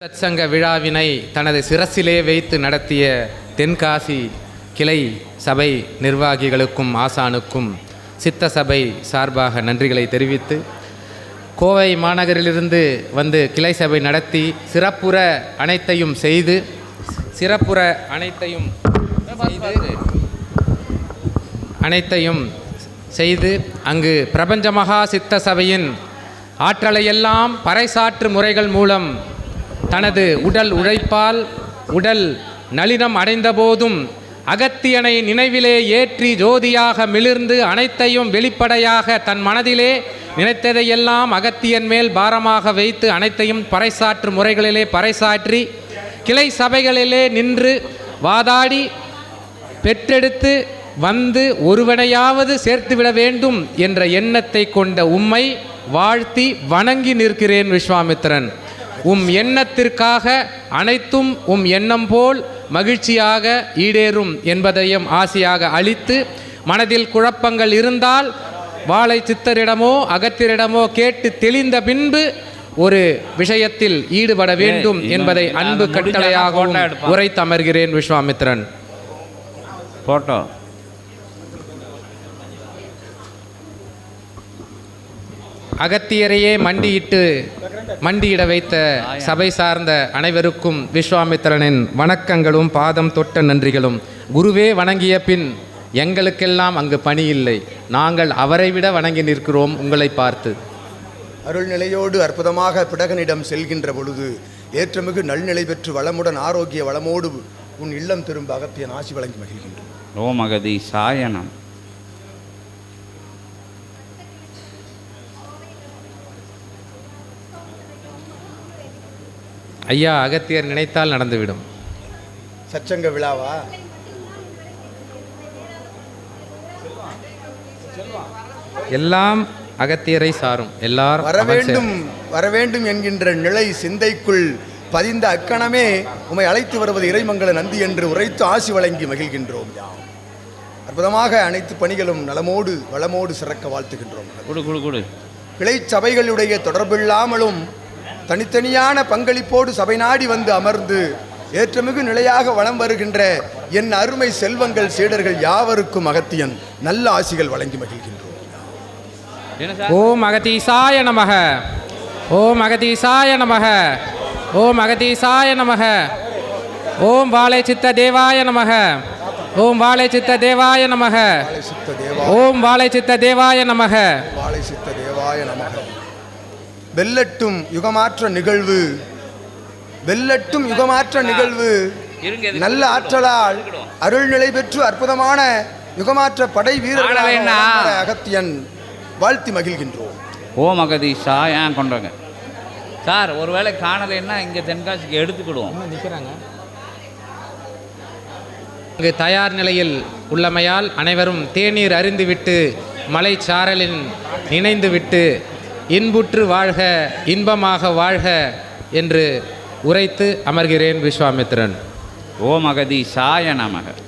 சத்சங்க விழாவினை தனது சிரசிலே வைத்து நடத்திய தென்காசி கிளை சபை நிர்வாகிகளுக்கும் ஆசானுக்கும் சித்த சபை சார்பாக நன்றிகளை தெரிவித்து கோவை மாநகரிலிருந்து வந்து கிளை சபை நடத்தி சிறப்புற அனைத்தையும் செய்து சிறப்புற அனைத்தையும் அனைத்தையும் செய்து அங்கு பிரபஞ்ச மகா சித்த சபையின் ஆற்றலையெல்லாம் பறைசாற்று முறைகள் மூலம் தனது உடல் உழைப்பால் உடல் நளினம் அடைந்தபோதும் அகத்தியனை நினைவிலே ஏற்றி ஜோதியாக மிளிர்ந்து அனைத்தையும் வெளிப்படையாக தன் மனதிலே நினைத்ததையெல்லாம் அகத்தியன் மேல் பாரமாக வைத்து அனைத்தையும் பறைசாற்று முறைகளிலே பறைசாற்றி கிளை சபைகளிலே நின்று வாதாடி பெற்றெடுத்து வந்து ஒருவனையாவது சேர்த்துவிட வேண்டும் என்ற எண்ணத்தை கொண்ட உம்மை வாழ்த்தி வணங்கி நிற்கிறேன் விஸ்வாமித்திரன். உம் எண்ணத்திற்காக அனைத்தும் உம் எண்ணம் போல் மகிழ்ச்சியாக ஈடேறும் என்பதையும் ஆசையாக அளித்து மனதில் குழப்பங்கள் இருந்தால் வாழை சித்தரிடமோ அகத்திரிடமோ கேட்டு தெளிந்த பின்பு ஒரு விஷயத்தில் ஈடுபட வேண்டும் என்பதை அன்பு கட்டளையாகவும். உரைத்தமர்கிறேன் விஸ்வாமித்திரன் ஃபோட்டோ அகத்தியரையே மண்டியிட்டு மண்டியிட வைத்த சபை சார்ந்த அனைவருக்கும் விஸ்வாமித்திரனின் வணக்கங்களும் பாதம் தொட்ட நன்றிகளும். குருவே வணங்கிய பின் எங்களுக்கெல்லாம் அங்கு பணி இல்லை. நாங்கள் அவரை விட வணங்கி நிற்கிறோம் உங்களை பார்த்து. அருள்நிலையோடு அற்புதமாக பிடகனிடம் செல்கின்ற பொழுது ஏற்றமிகு நல்நிலை பெற்று வளமுடன் ஆரோக்கிய வளமோடு உன் இல்லம் திரும்ப அகத்தியன் ஆசி வழங்கி மகிழ்கின்றோம். ஓம் அகதி சாயனம் ஐயா அகத்தியர் நினைத்தால் நடந்துவிடும். சச்சங்க விழாவா? எல்லாம் அகத்தியரை சாரும். எல்லாரும் வர வேண்டும் வர வேண்டும் என்கின்ற நிலை சிந்தைக்குள் பதிந்த அக்கணமே உமை அழைத்து வருவது இறைமங்கல நந்தி என்று உரைத்து ஆசி வழங்கி மகிழ்கின்றோம் யாம். அற்புதமாக அனைத்து பணிகளும் நலமோடு வளமோடு சிறக்க வாழ்த்துகின்றோம். கொடு கொடு கொடு. கிளை சபைகளுடைய தொடர்பில்லாமலும் தனித்தனியான பங்களிப்போடு சபை நாடி வந்து அமர்ந்து ஏற்றமிகு நிலையாக வளம் வருகின்ற என் அருமை செல்வங்கள் சீடர்கள் யாவருக்கும் அகத்தியன் நல்ல ஆசிகள் வழங்கி மகிழ்கின்றோம். ஓம் அகதீசாய நமக. ஓம் அகதீசாய நமக. ஓம் அகதீசாய நமக. ஓம் வாழை சித்த தேவாய நமக. ஓம் வாழை சித்த தேவாய நமக. ஓம் வாழை சித்த தேவாய நமக. வாழை சித்த தேவாய நமக. வெல்லட்டும் யுகமாற்ற நிகழ்வு. வெல்லட்டும் யுகமாற்ற நிகழ்வு. நல்ல ஆற்றலால் அருள்நிலை பெற்று அற்புதமான யுகமாற்ற படை வீரர்களாக ஆடவேண்ணா. வலம் வர அகத்தியன் வாழ்த்தி மகிழ்கின்றோம். ஓம் அகதி சாயம் கொண்டாங்க? சார் ஒருவேளை காணலைன்னா இங்கே தென்காசிக்கு எடுத்துக்கிடுவோம். நிற்கிறாங்க இங்கு தயார் நிலையில் உள்ளமையால் அனைவரும் தேநீர் அருந்திவிட்டு மலைச்சாரலின் நினைந்துவிட்டு இன்புற்று வாழ்க இன்பமாக வாழ்க என்று உரைத்து அமர்கிறேன் விஸ்வாமித்திரன். ஓம் அகதி சாய நமக.